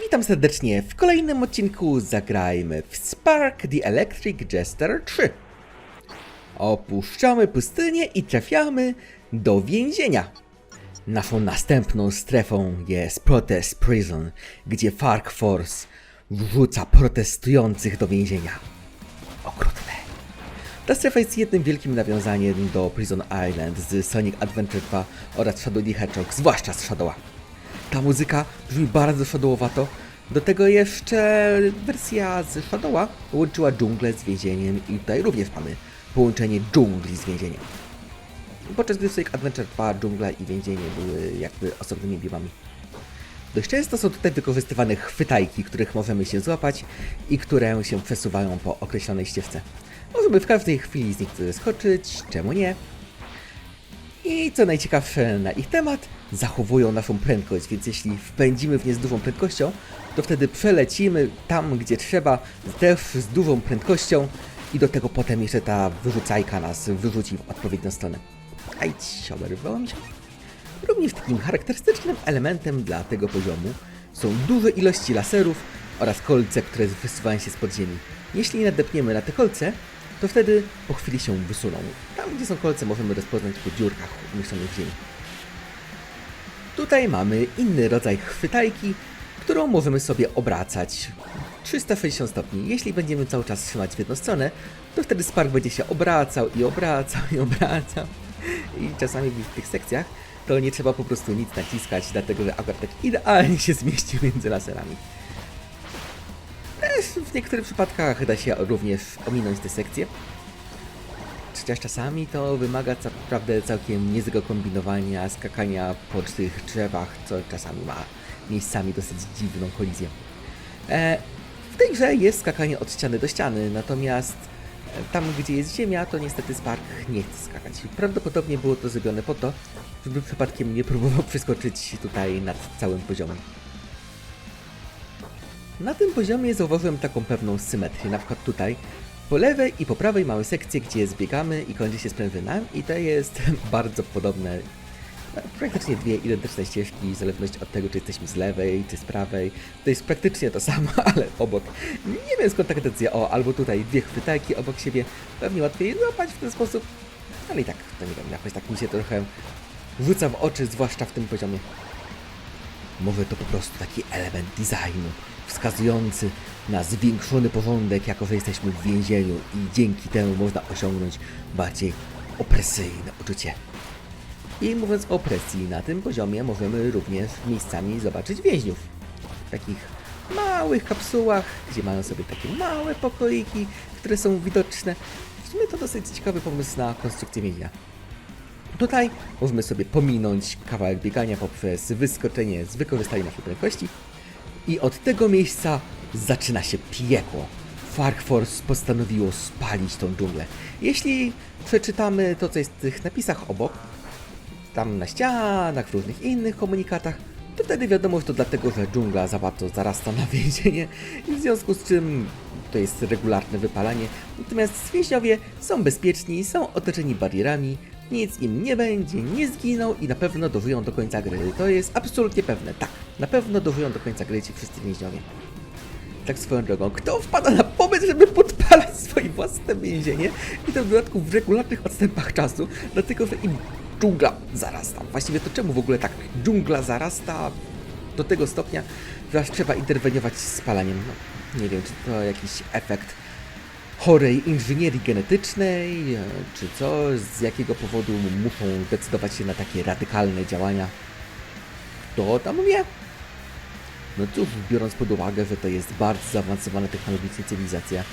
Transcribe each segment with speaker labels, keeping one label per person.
Speaker 1: Witam serdecznie w kolejnym odcinku Zagrajmy w Spark the Electric Jester 3. Opuszczamy pustynię i trafiamy do więzienia. Naszą następną strefą jest Protest Prison, gdzie Fark Force wrzuca protestujących do więzienia. Okrutne. Ta strefa jest jednym wielkim nawiązaniem do Prison Island z Sonic Adventure 2 oraz Shadow the Hedgehog, zwłaszcza z Shadowa. Ta muzyka brzmi bardzo shadowowato. Do tego jeszcze wersja z Shadowa łączyła dżunglę z więzieniem i tutaj również mamy połączenie dżungli z więzieniem. Podczas gdy w Sonic Adventure 2 dżungla i więzienie były jakby osobnymi biomami. Dość często są tutaj wykorzystywane chwytajki, których możemy się złapać i które się przesuwają po określonej ścieżce. Możemy w każdej chwili z nich skoczyć, czemu nie? I co najciekawsze na ich temat, zachowują naszą prędkość, więc jeśli wpędzimy w nie z dużą prędkością, to wtedy przelecimy tam, gdzie trzeba, też z dużą prędkością i do tego potem jeszcze ta wyrzucajka nas wyrzuci w odpowiednią stronę. Aj, oberwało mi się. Również takim charakterystycznym elementem dla tego poziomu są duże ilości laserów oraz kolce, które wysuwają się z podziemi. Jeśli nadepniemy na te kolce, to wtedy po chwili się wysuną. Tam, gdzie są kolce, możemy rozpoznać po dziurkach umieszczonych w ziemi. Tutaj mamy inny rodzaj chwytajki, którą możemy sobie obracać 360 stopni. Jeśli będziemy cały czas trzymać w jedną stronę, to wtedy Spark będzie się obracał i obracał i obracał. I czasami w tych sekcjach to nie trzeba po prostu nic naciskać, dlatego że akurat tak idealnie się zmieścił między laserami. W niektórych przypadkach da się również ominąć te sekcje. Chociaż czasami to wymaga naprawdę całkiem niezłego kombinowania, skakania po tych drzewach, co czasami ma miejscami dosyć dziwną kolizję. E, w tej grze jest skakanie od ściany do ściany, natomiast e, tam, gdzie jest ziemia, to niestety Spark nie chce skakać. Prawdopodobnie było to zrobione po to, żeby przypadkiem nie próbował przeskoczyć tutaj nad całym poziomem. Na tym poziomie zauważyłem taką pewną symetrię, na przykład tutaj po lewej i po prawej mamy sekcję, gdzie zbiegamy i kończy się sprężyna i to jest bardzo podobne, no, praktycznie dwie identyczne ścieżki, w zależności od tego, czy jesteśmy z lewej, czy z prawej. To jest praktycznie to samo, ale obok. Nie wiem skąd taka decyzja, o, albo tutaj dwie chwytajki obok siebie, pewnie łatwiej złapać w ten sposób, ale i tak, to nie wiem, jakoś tak mi się trochę rzuca w oczy, zwłaszcza w tym poziomie. Może to po prostu taki element designu, wskazujący na zwiększony porządek, jako że jesteśmy w więzieniu i dzięki temu można osiągnąć bardziej opresyjne uczucie. I mówiąc o opresji, na tym poziomie możemy również miejscami zobaczyć więźniów. W takich małych kapsułach, gdzie mają sobie takie małe pokoiki, które są widoczne. W sumie to dosyć ciekawy pomysł na konstrukcję więźnia. Tutaj możemy sobie pominąć kawałek biegania poprzez wyskoczenie z wykorzystaniem naszej prędkości. I od tego miejsca zaczyna się piekło. Fark Force postanowiło spalić tą dżunglę. Jeśli przeczytamy to, co jest w tych napisach obok, tam na ścianach, w różnych innych komunikatach, to wtedy wiadomo, że to dlatego, że dżungla za bardzo zarasta na więzienie i w związku z czym to jest regularne wypalanie. Natomiast więźniowie są bezpieczni, są otoczeni barierami, nic im nie będzie, nie zginą i na pewno dożyją do końca gry. To jest absolutnie pewne, tak, na pewno dożyją do końca gry ci wszyscy więźniowie. Tak swoją drogą, kto wpada na pomysł, żeby podpalać swoje własne więzienie i to w dodatku w regularnych odstępach czasu, dlatego że im dżungla zarasta. Właściwie to czemu w ogóle tak dżungla zarasta do tego stopnia, że aż trzeba interweniować z spalaniem? No, nie wiem, czy to jakiś efekt chorej inżynierii genetycznej, e, czy co, z jakiego powodu muszą decydować się na takie radykalne działania. To tam wie. No cóż, biorąc pod uwagę, że to jest bardzo zaawansowana technologicznie cywilizacja,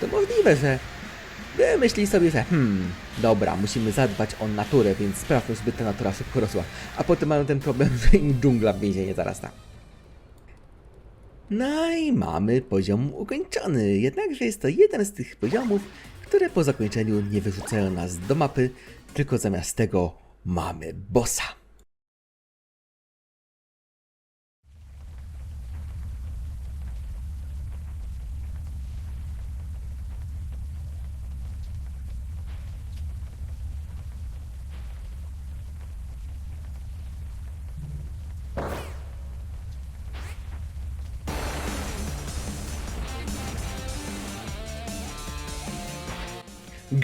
Speaker 1: to możliwe, że wymyśli sobie, że hmm, dobra, musimy zadbać o naturę, więc sprawmy, żeby ta natura szybko rosła. A potem mają ten problem, że im dżungla w więzienie zarasta. No i mamy poziom ukończony, jednakże jest to jeden z tych poziomów, które po zakończeniu nie wyrzucają nas do mapy, tylko zamiast tego mamy bossa.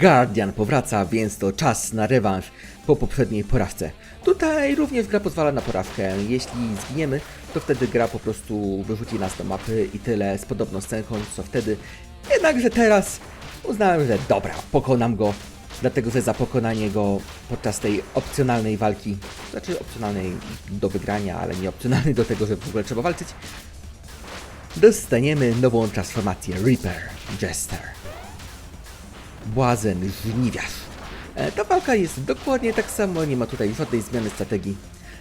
Speaker 1: Guardian powraca, więc to czas na rewanż po poprzedniej porażce. Tutaj również gra pozwala na porażkę. Jeśli zginiemy, to wtedy gra po prostu wyrzuci nas do mapy i tyle z podobną scenką, co wtedy. Jednakże teraz uznałem, że dobra, pokonam go, dlatego że za pokonanie go podczas tej opcjonalnej walki, znaczy opcjonalnej do wygrania, ale nie opcjonalnej do tego, że w ogóle trzeba walczyć, dostaniemy nową transformację Reaper Jester. Błazen, żniwiarz. E, Ta walka jest dokładnie tak samo, nie ma tutaj żadnej zmiany strategii.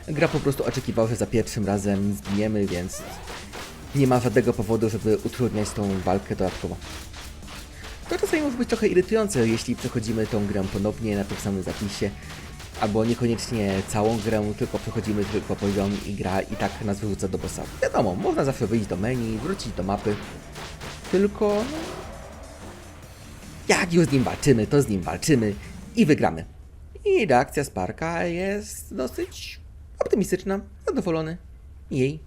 Speaker 1: Gra po prostu oczekiwała, że za pierwszym razem zginiemy, więc nie ma żadnego powodu, żeby utrudniać tą walkę dodatkowo. To czasami może być trochę irytujące, jeśli przechodzimy tą grę ponownie na tym samym zapisie, albo niekoniecznie całą grę, tylko przechodzimy tylko poziom i gra i tak nas wyrzuca do bossa. Wiadomo, można zawsze wyjść do menu, wrócić do mapy, tylko no, jak już z nim walczymy, to z nim walczymy i wygramy. I reakcja Sparka jest dosyć optymistyczna, zadowolony. Jej.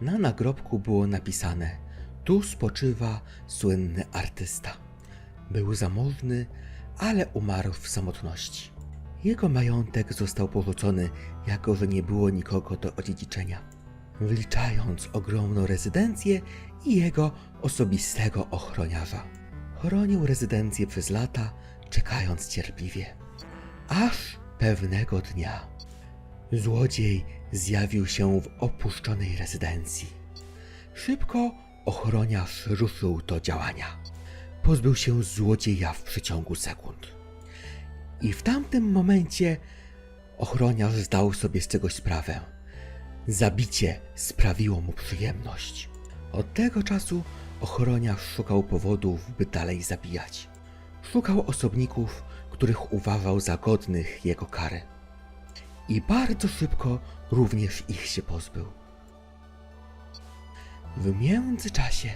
Speaker 1: Na nagrobku było napisane: Tu spoczywa słynny artysta. Był zamożny, ale umarł w samotności. Jego majątek został porzucony, jako że nie było nikogo do odziedziczenia, wliczając ogromną rezydencję i jego osobistego ochroniarza. Chronił rezydencję przez lata, czekając cierpliwie. Aż pewnego dnia złodziej zjawił się w opuszczonej rezydencji. Szybko ochroniarz ruszył do działania. Pozbył się złodzieja w przeciągu sekund. I w tamtym momencie ochroniarz zdał sobie z czegoś sprawę. Zabicie sprawiło mu przyjemność. Od tego czasu ochroniarz szukał powodów, by dalej zabijać. Szukał osobników, których uważał za godnych jego kary. I bardzo szybko również ich się pozbył. W międzyczasie,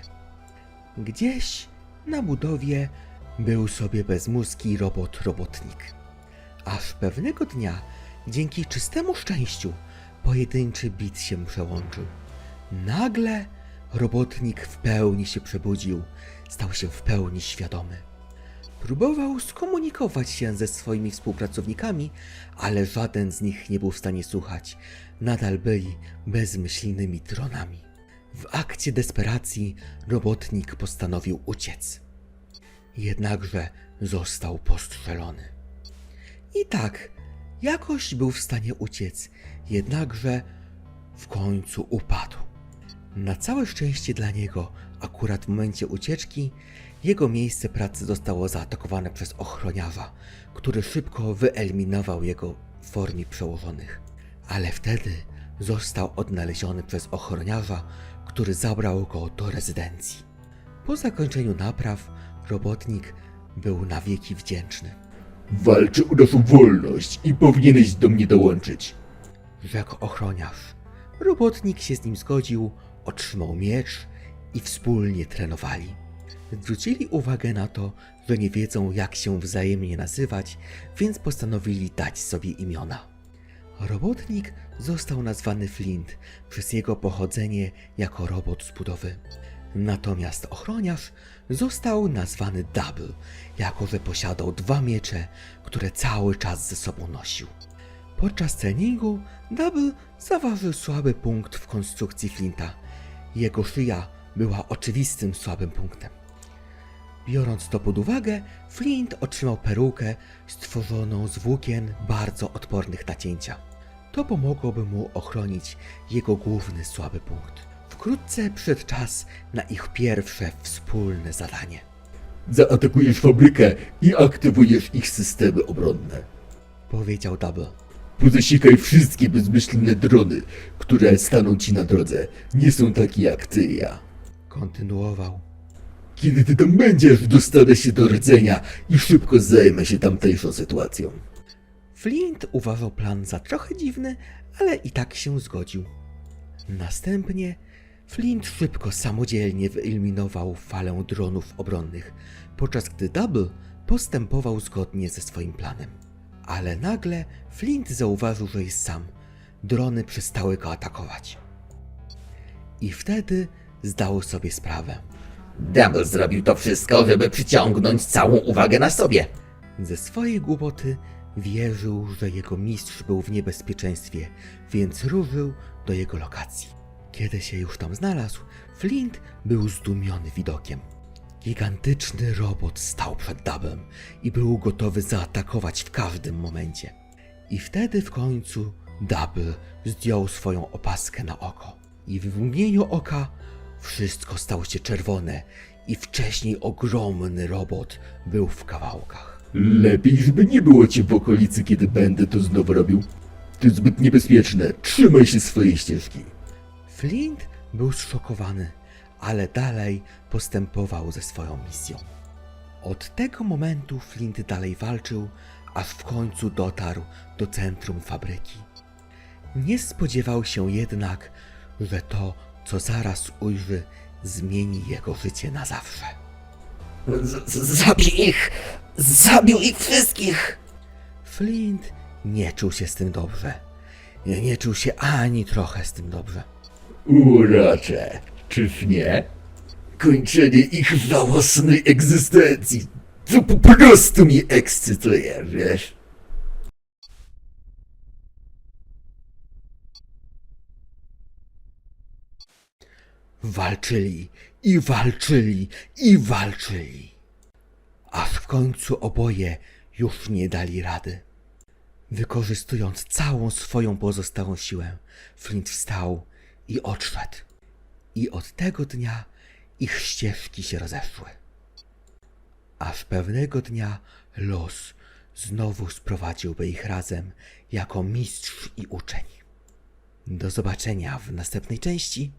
Speaker 1: gdzieś na budowie był sobie bezmózgi robot robotnik. Aż pewnego dnia, dzięki czystemu szczęściu, pojedynczy bit się przełączył. Nagle robotnik w pełni się przebudził, stał się w pełni świadomy. Próbował skomunikować się ze swoimi współpracownikami, ale żaden z nich nie był w stanie słuchać. Nadal byli bezmyślnymi dronami. W akcie desperacji robotnik postanowił uciec. Jednakże został postrzelony. I tak, jakoś był w stanie uciec, jednakże w końcu upadł. Na całe szczęście dla niego, akurat w momencie ucieczki, jego miejsce pracy zostało zaatakowane przez ochroniarza, który szybko wyeliminował jego w formie przełożonych. Ale wtedy został odnaleziony przez ochroniarza, który zabrał go do rezydencji. Po zakończeniu napraw, robotnik był na wieki wdzięczny.
Speaker 2: Walczę o naszą wolność i powinieneś do mnie dołączyć.
Speaker 1: rzekł ochroniarz. Robotnik się z nim zgodził, otrzymał miecz i wspólnie trenowali. Zwrócili uwagę na to, że nie wiedzą jak się wzajemnie nazywać, więc postanowili dać sobie imiona. Robotnik został nazwany Flint przez jego pochodzenie jako robot z budowy. Natomiast ochroniarz został nazwany Double, jako że posiadał dwa miecze, które cały czas ze sobą nosił. Podczas treningu Double zauważył słaby punkt w konstrukcji Flinta. Jego szyja była oczywistym słabym punktem. Biorąc to pod uwagę, Flint otrzymał perukę stworzoną z włókien bardzo odpornych na cięcia. To pomogłoby mu ochronić jego główny słaby punkt. Wkrótce przyszedł czas na ich pierwsze wspólne zadanie.
Speaker 2: Zaatakujesz fabrykę i aktywujesz ich systemy obronne.
Speaker 1: Powiedział Double.
Speaker 2: Pozasikaj wszystkie bezmyślne drony, które staną ci na drodze. Nie są takie jak ty i ja.
Speaker 1: Kontynuował.
Speaker 2: Kiedy ty tam będziesz, dostanę się do rdzenia i szybko zajmę się tamtejszą sytuacją.
Speaker 1: Flint uważał plan za trochę dziwny, ale i tak się zgodził. Następnie Flint szybko samodzielnie wyeliminował falę dronów obronnych, podczas gdy Double postępował zgodnie ze swoim planem. Ale nagle Flint zauważył, że jest sam. drony przestały go atakować. I wtedy zdał sobie sprawę.
Speaker 2: Double zrobił to wszystko, żeby przyciągnąć całą uwagę na sobie.
Speaker 1: Ze swojej głupoty wierzył, że jego mistrz był w niebezpieczeństwie, więc ruszył do jego lokacji. Kiedy się już tam znalazł, Flint był zdumiony widokiem. Gigantyczny robot stał przed Dubem i był gotowy zaatakować w każdym momencie. I wtedy w końcu Double zdjął swoją opaskę na oko. I w mgnieniu oka wszystko stało się czerwone i wcześniej ogromny robot był w kawałkach.
Speaker 2: Lepiej, żeby nie było cię w okolicy, kiedy będę to znowu robił. To zbyt niebezpieczne. Trzymaj się swojej ścieżki.
Speaker 1: Flint był zszokowany, ale dalej postępował ze swoją misją. Od tego momentu Flint dalej walczył, aż w końcu dotarł do centrum fabryki. Nie spodziewał się jednak, że to, co zaraz ujrzy, zmieni jego życie na zawsze.
Speaker 2: Z- Zabij ich! Zabił ich wszystkich!
Speaker 1: Flint nie czuł się z tym dobrze. Nie, nie czuł się ani trochę z tym dobrze.
Speaker 2: Urocze, czyż nie? Kończenie ich żałosnej egzystencji. To po prostu mnie ekscytuje, wiesz?
Speaker 1: Walczyli i walczyli i walczyli. Aż w końcu oboje już nie dali rady. Wykorzystując całą swoją pozostałą siłę, Flint wstał i odszedł. I od tego dnia ich ścieżki się rozeszły. Aż pewnego dnia los znowu sprowadziłby ich razem jako mistrz i uczeń. Do zobaczenia w następnej części.